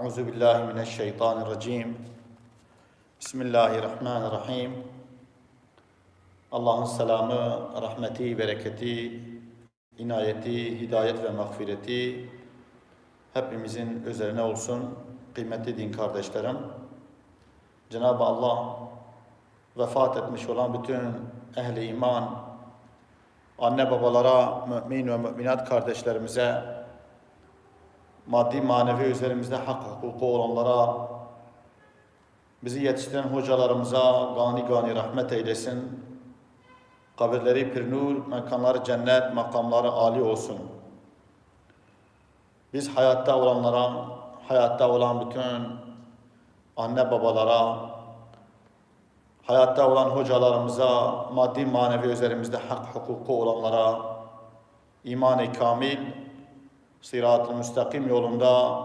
Euzu billahi mineşşeytanirracim. Bismillahirrahmanirrahim. Allah'ın selamı, rahmeti, bereketi, inayeti, hidayet ve mağfireti hepimizin üzerine olsun. Kıymetli din kardeşlerim. Cenab-ı Allah vefat etmiş olan bütün ehli iman, anne babalara, mümin ve müminat kardeşlerimize, maddi manevi üzerimizde hak hukuku olanlara, bizi yetiştiren hocalarımıza gani gani rahmet eylesin. Kabirleri pir nur, mekanları cennet, makamları âli olsun. Biz hayatta olanlara, hayatta olan bütün anne babalara, hayatta olan hocalarımıza, maddi manevi üzerimizde hak hukuku olanlara, iman-ı kamil, sırat-ı müstakim yolunda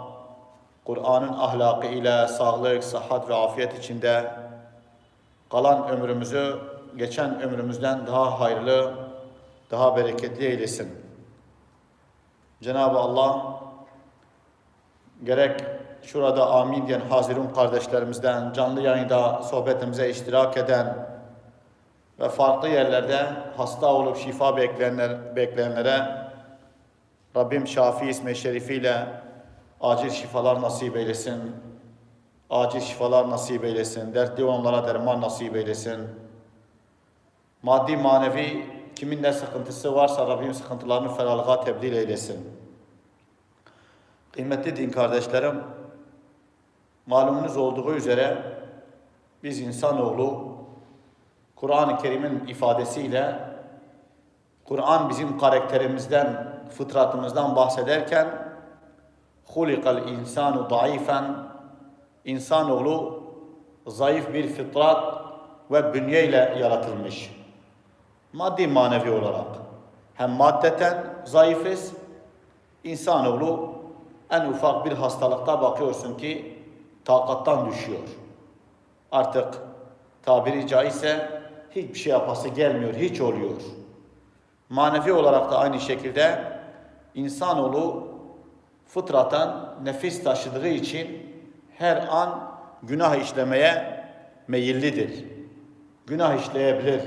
Kur'an'ın ahlakı ile sağlık, sıhhat ve afiyet içinde kalan ömrümüzü geçen ömrümüzden daha hayırlı, daha bereketli eylesin. Cenab-ı Allah gerek şurada amin diyen Hazirun kardeşlerimizden, canlı yayında sohbetimize iştirak eden ve farklı yerlerde hasta olup şifa bekleyenler, bekleyenlere Rabbim Şafi ismi şerifiyle acil şifalar nasip eylesin. Acil şifalar nasip eylesin. Dertli olanlara derman nasip eylesin. Maddi manevi kimin ne sıkıntısı varsa Rabbim sıkıntılarını ferahlığa tebdil eylesin. Kıymetli din kardeşlerim, malumunuz olduğu üzere biz insanoğlu Kur'an-ı Kerim'in ifadesiyle Kur'an bizim karakterimizden, fıtratımızdan bahsederken hulikal insanu daifen insanoğlu zayıf bir fıtrat ve bünyeyle yaratılmış. Maddi manevi olarak. Hem maddeten zayıfız, insanoğlu en ufak bir hastalıkta bakıyorsun ki takattan düşüyor. Artık tabiri caizse hiçbir şey yapası gelmiyor, hiç oluyor. Manevi olarak da aynı şekilde insanoğlu fıtraten nefis taşıdığı için her an günah işlemeye meyillidir. Günah işleyebilir.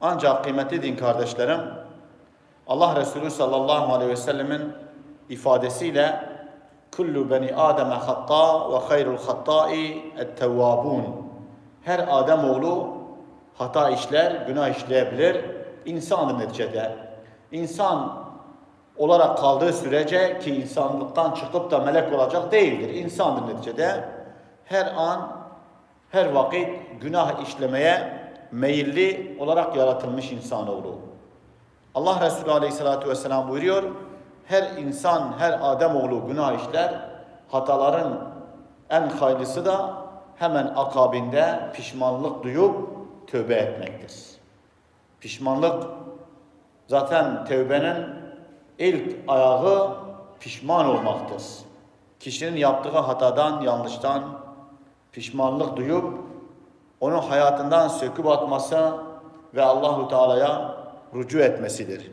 Ancak kıymetli din kardeşlerim, Allah Resulü sallallahu aleyhi ve sellemin ifadesiyle kullu beni ademe hatta ve hayrul hattai ettevvabun. Her Adem oğlu hata işler, günah işleyebilir. İnsandır neticede. İnsan olarak kaldığı sürece ki insanlıktan çıkıp da melek olacak değildir. İnsandır neticede. Her an, her vakit günah işlemeye meyilli olarak yaratılmış insanoğlu. Allah Resulü Aleyhisselatü Vesselam buyuruyor, her insan, her Ademoğlu günah işler, hataların en hayırlısı da hemen akabinde pişmanlık duyup tövbe etmektir. Pişmanlık zaten tövbenin ilk ayağı pişman olmaktır. Kişinin yaptığı hatadan, yanlıştan pişmanlık duyup onu hayatından söküp atması ve Allahu Teala'ya rücu etmesidir.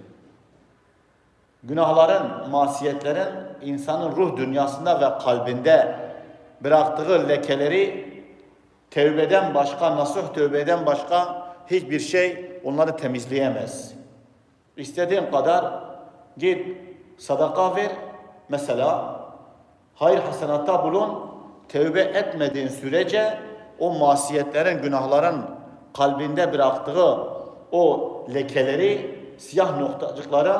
Günahların, masiyetlerin insanın ruh dünyasında ve kalbinde bıraktığı lekeleri tevbeden başka, nasuh tövbeden başka hiçbir şey onları temizleyemez. İstediğin kadar git sadaka ver. Mesela hayır hasenatta bulun. Tevbe etmediğin sürece o masiyetlerin, günahların kalbinde bıraktığı o lekeleri, siyah noktacıkları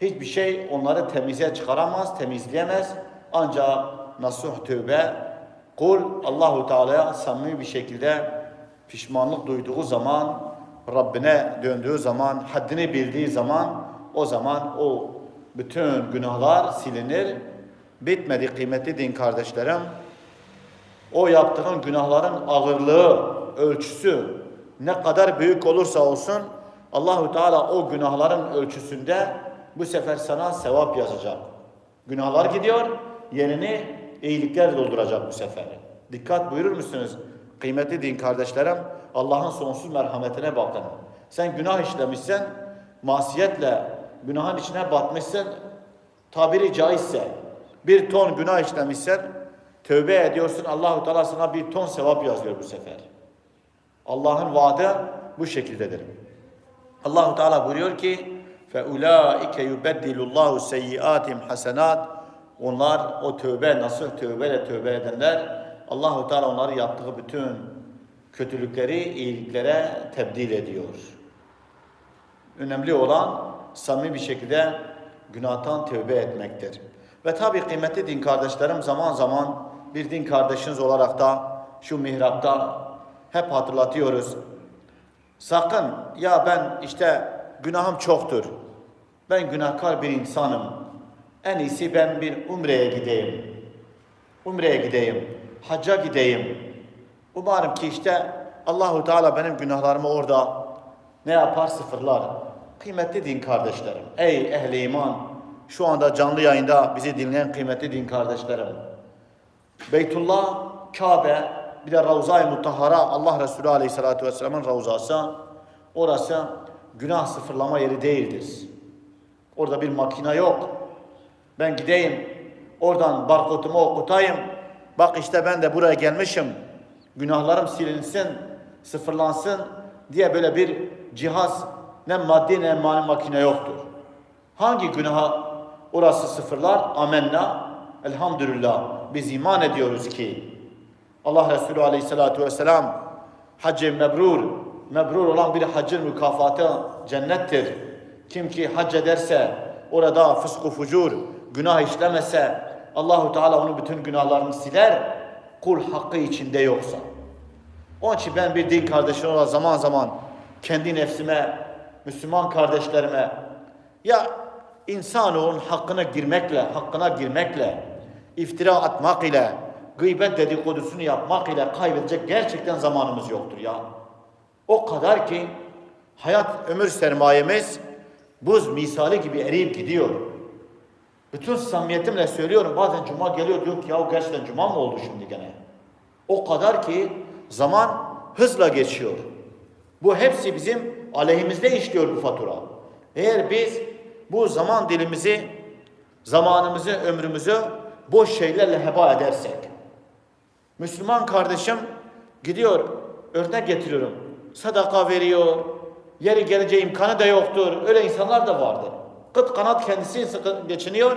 hiçbir şey onları temize çıkaramaz, temizleyemez. Ancak nasuh tövbe kul Allahu Teala'ya samimi bir şekilde pişmanlık duyduğu zaman, Rabbine döndüğü zaman, haddini bildiği zaman o zaman o bütün günahlar silinir. Bitmedi kıymetli din kardeşlerim. O yaptığın günahların ağırlığı, ölçüsü ne kadar büyük olursa olsun Allahu Teala o günahların ölçüsünde bu sefer sana sevap yazacak. Günahlar gidiyor, yerini iyilikler dolduracak bu sefer. Dikkat buyurur musunuz? Kıymetli din kardeşlerim, Allah'ın sonsuz merhametine bakın. Sen günah işlemişsen, masiyetle günahın içine batmışsın, tabiri caizse bir ton günah işlemişsen tövbe ediyorsun. Allahu Teala sana bir ton sevap yazıyor bu sefer. Allah'ın vaadi bu şekildedir. Allahu Teala buyuruyor ki fe ulaike yubeddilullahu seyyiatim hasenat onlar o tövbe nasıl tövbeyle tövbe edenler Allahu Teala onları yaptığı bütün kötülükleri iyiliklere tebdil ediyor. Önemli olan samimi bir şekilde günahtan tövbe etmektir. Ve tabi kıymetli din kardeşlerim zaman zaman bir din kardeşiniz olarak da şu mihrapta hep hatırlatıyoruz. Sakın ya ben işte günahım çoktur. Ben günahkar bir insanım. En iyisi ben bir umreye gideyim. Umreye gideyim. Hacca gideyim. Umarım ki işte Allahu Teala benim günahlarımı orada ne yapar sıfırlar. Kıymetli din kardeşlerim. Ey ehli iman. Şu anda canlı yayında bizi dinleyen kıymetli din kardeşlerim. Beytullah, Kabe, bir de Ravza-i Mutahhara Allah Resulü Aleyhisselatü Vesselam'ın Ravzası. Orası günah sıfırlama yeri değildir. Orada bir makine yok. Ben gideyim, oradan barkodumu okutayım. Bak işte ben de buraya gelmişim. Günahlarım silinsin, sıfırlansın diye böyle bir cihaz ne maddi ne mani makine yoktur. Hangi günaha orası sıfırlar? Amenna. Elhamdülillah. Biz iman ediyoruz ki Allah Resulü Aleyhisselatü Vesselam haccı mebrur, mebrur olan bir haccın mükafatı cennettir. Kim ki hac ederse, orada fısku fucur, günah işlemese, Allahu Teala onun bütün günahlarını siler, kul hakkı içinde yoksa. Onun için ben bir din kardeşim olarak zaman zaman kendi nefsime, Müslüman kardeşlerime, ya insanoğlunun hakkına girmekle, hakkına girmekle, iftira atmak ile, gıybet dedikodusunu yapmak ile kaybedecek gerçekten zamanımız yoktur ya. O kadar ki hayat ömür sermayemiz buz misali gibi eriyip gidiyor. Bütün samimiyetimle söylüyorum bazen cuma geliyor diyor ki ya gerçekten cuma mı oldu şimdi gene? O kadar ki zaman hızla geçiyor. Bu hepsi bizim aleyhimizde işliyor bu fatura. Eğer biz bu zaman dilimizi, zamanımızı, ömrümüzü boş şeylerle heba edersek. Müslüman kardeşim gidiyor, örnek getiriyorum. Sadaka veriyor, yeri geleceği imkanı da yoktur. Öyle insanlar da vardır. Kıt kanat kendisi geçiniyor,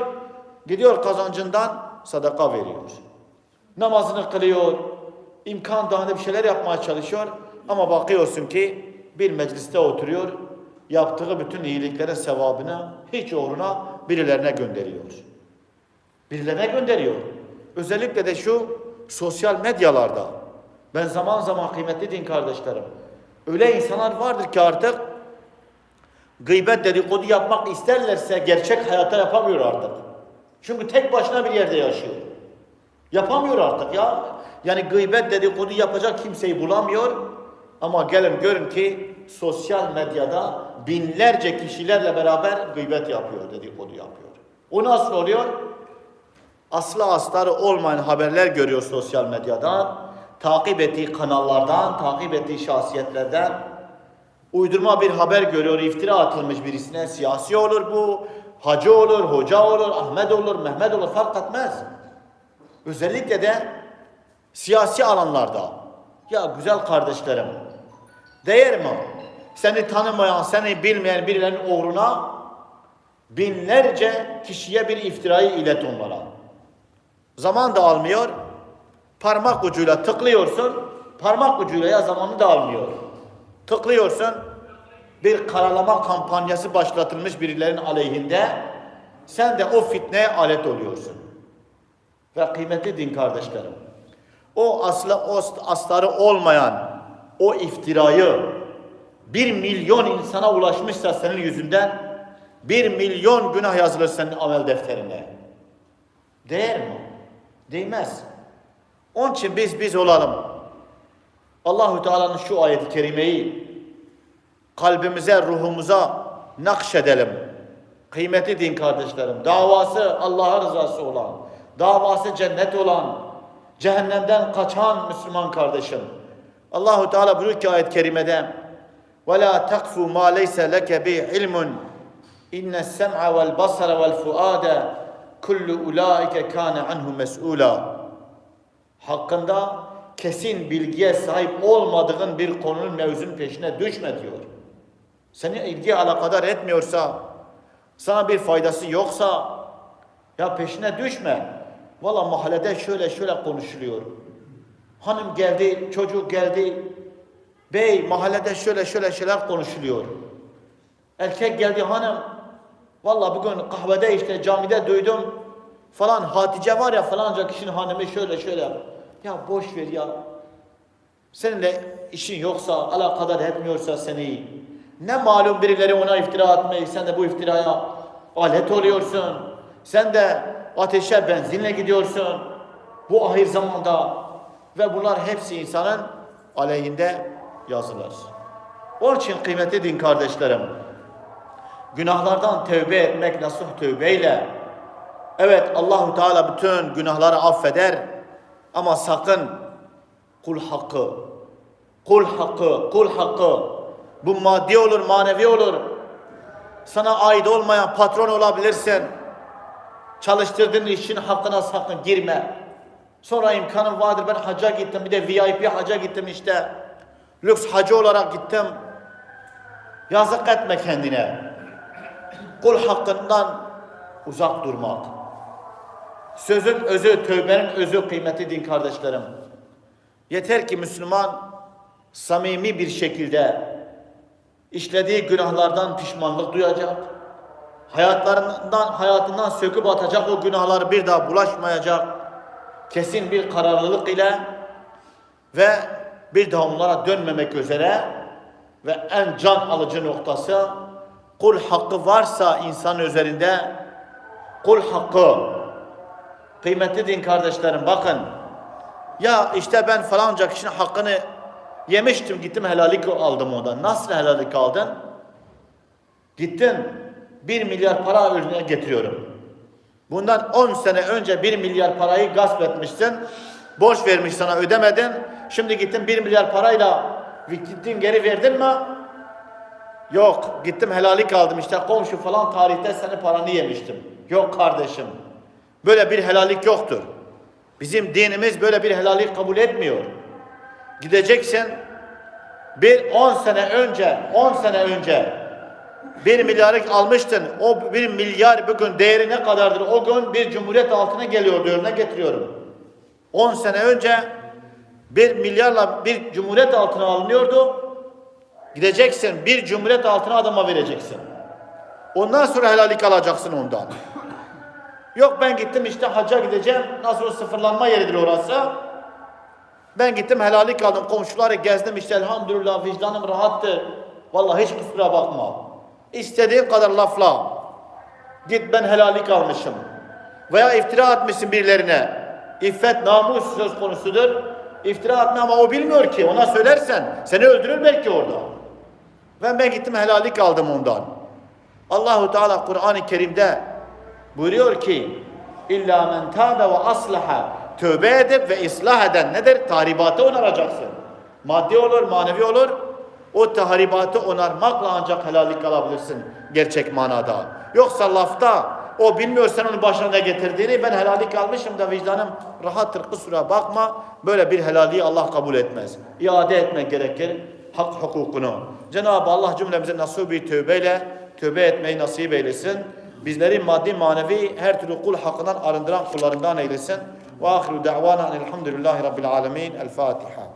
gidiyor kazancından sadaka veriyor. Namazını kılıyor, imkan dahilinde bir şeyler yapmaya çalışıyor. Ama bakıyorsun ki bir mecliste oturuyor, yaptığı bütün iyiliklere sevabını hiç uğruna birilerine gönderiyor. Birilerine gönderiyor. Özellikle de şu sosyal medyalarda. Ben zaman zaman kıymetli din kardeşlerim. Öyle insanlar vardır ki artık gıybet dedikodu yapmak isterlerse gerçek hayatta yapamıyor artık. Çünkü tek başına bir yerde yaşıyor. Yapamıyor artık ya. Yani gıybet dedikodu yapacak kimseyi bulamıyor. Ama gelin görün ki sosyal medyada binlerce kişilerle beraber gıybet yapıyor, dedikodu yapıyor. O nasıl oluyor? Aslı astarı olmayan haberler görüyor sosyal medyadan. Takip ettiği kanallardan, takip ettiği şahsiyetlerden. Uydurma bir haber görüyor, iftira atılmış birisine. Siyasi olur bu, hacı olur, hoca olur, Ahmet olur, Mehmet olur fark etmez. Özellikle de siyasi alanlarda. Ya güzel kardeşlerim, değer mi? Seni tanımayan, seni bilmeyen birilerinin uğruna binlerce kişiye bir iftirayı ilet onlara. Zaman da almıyor. Parmak ucuyla tıklıyorsun. Parmak ucuyla ya zamanı da almıyor. Tıklıyorsun. Bir karalama kampanyası başlatılmış birilerinin aleyhinde. Sen de o fitneye alet oluyorsun. Ve kıymetli din kardeşlerim. O aslı o astarı olmayan o iftirayı bir milyon insana ulaşmışsa senin yüzünden bir milyon günah yazılır senin amel defterine. Değer mi? Değmez. Onun için biz biz olalım. Allahu Teala'nın şu ayet-i kerimeyi kalbimize, ruhumuza nakşedelim. Kıymetli din kardeşlerim, davası Allah'a rızası olan, davası cennet olan, cehennemden kaçan Müslüman kardeşim. Allahu Teala buyuruyor ki ayet-i kerimede: "Ve la takfu ma leysa leke bi ilmun. İnne sem'a vel basara vel fuade kullu ulaike kana anhu mes'ula. Hakkında kesin bilgiye sahip olmadığın bir konunun mevzunun peşine düşme diyor. Seni ilgi alakadar etmiyorsa, sana bir faydası yoksa ya peşine düşme. Valla mahallede şöyle şöyle konuşuluyor. Hanım geldi, çocuk geldi. Bey mahallede şöyle şöyle şeyler konuşuluyor. Erkek geldi hanım. Valla bugün kahvede işte camide duydum. Falan Hatice var ya falanca kişinin hanımı şöyle şöyle. Ya boş ver ya. Seninle işin yoksa, alakadar etmiyorsa seni. Ne malum birileri ona iftira atmayı, sen de bu iftiraya alet oluyorsun. Sen de ateşe benzinle gidiyorsun. Bu ahir zamanda. Ve bunlar hepsi insanın aleyhinde yazılır. Onun için kıymetli din kardeşlerim, günahlardan tövbe etmek nasuh tövbeyle, evet Allahu Teala bütün günahları affeder ama sakın kul hakkı, kul hakkı, kul hakkı, bu maddi olur, manevi olur, sana ait olmayan patron olabilirsin, çalıştırdığın işin hakkına sakın girme. Sonra imkanım vardır ben hacca gittim bir de VIP hacca gittim işte. Lüks hacı olarak gittim. Yazık etme kendine. Kul hakkından uzak durmak. Sözün özü, tövbenin özü kıymetli din kardeşlerim. Yeter ki Müslüman samimi bir şekilde işlediği günahlardan pişmanlık duyacak. Hayatlarından, hayatından söküp atacak o günahları bir daha bulaşmayacak. Kesin bir kararlılık ile ve bir daha onlara dönmemek üzere ve en can alıcı noktası kul hakkı varsa insan üzerinde kul hakkı kıymetli din kardeşlerim bakın ya işte ben falanca kişinin hakkını yemiştim gittim helallik aldım ondan. Nasıl helallik aldın? Gittin bir milyar para ürüne getiriyorum. Bundan 10 sene önce 1 milyar parayı gasp etmişsin. Borç vermiş sana ödemedin. Şimdi gittin 1 milyar parayla gittin geri verdin mi? Yok. Gittim helallik aldım işte komşu falan tarihte senin paranı yemiştim. Yok kardeşim. Böyle bir helallik yoktur. Bizim dinimiz böyle bir helallik kabul etmiyor. Gideceksin bir 10 sene önce 10 sene önce bir milyarlık almıştın. O bir milyar bugün değeri ne kadardır? O gün bir cumhuriyet altına geliyordu örnek getiriyorum. 10 sene önce bir milyarla bir cumhuriyet altına alınıyordu. Gideceksin bir cumhuriyet altına adama vereceksin. Ondan sonra helallik alacaksın ondan. Yok ben gittim işte hacca gideceğim. Nasıl o sıfırlanma yeridir orası. Ben gittim helallik aldım. Komşuları gezdim işte elhamdülillah vicdanım rahattı. Vallahi hiç kusura bakma. İstediğin kadar lafla. Git ben helallik almışım. Veya iftira atmışsın birilerine. İffet, namus söz konusudur. İftira atma ama o bilmiyor ki. Ona söylersen seni öldürür belki orada. Ben ben gittim helallik aldım ondan. Allahu Teala Kur'an-ı Kerim'de buyuruyor ki İlla men tâbe ve aslaha tövbe edip ve ıslah eden nedir? Tahribatı onaracaksın. Maddi olur, manevi olur. O tahribatı onarmakla ancak helallik alabilirsin gerçek manada. Yoksa lafta o bilmiyor sen onun başına ne getirdiğini ben helallik almışım da vicdanım rahattır kusura bakma. Böyle bir helalliği Allah kabul etmez. İade etmek gerekir hak hukukunu. Cenab-ı Allah cümlemize nasubi tövbeyle tövbe etmeyi nasip eylesin. Bizleri maddi manevi her türlü kul hakkından arındıran kullarından eylesin. Ve ahiru da'vana elhamdülillahi rabbil alemin. El Fatiha.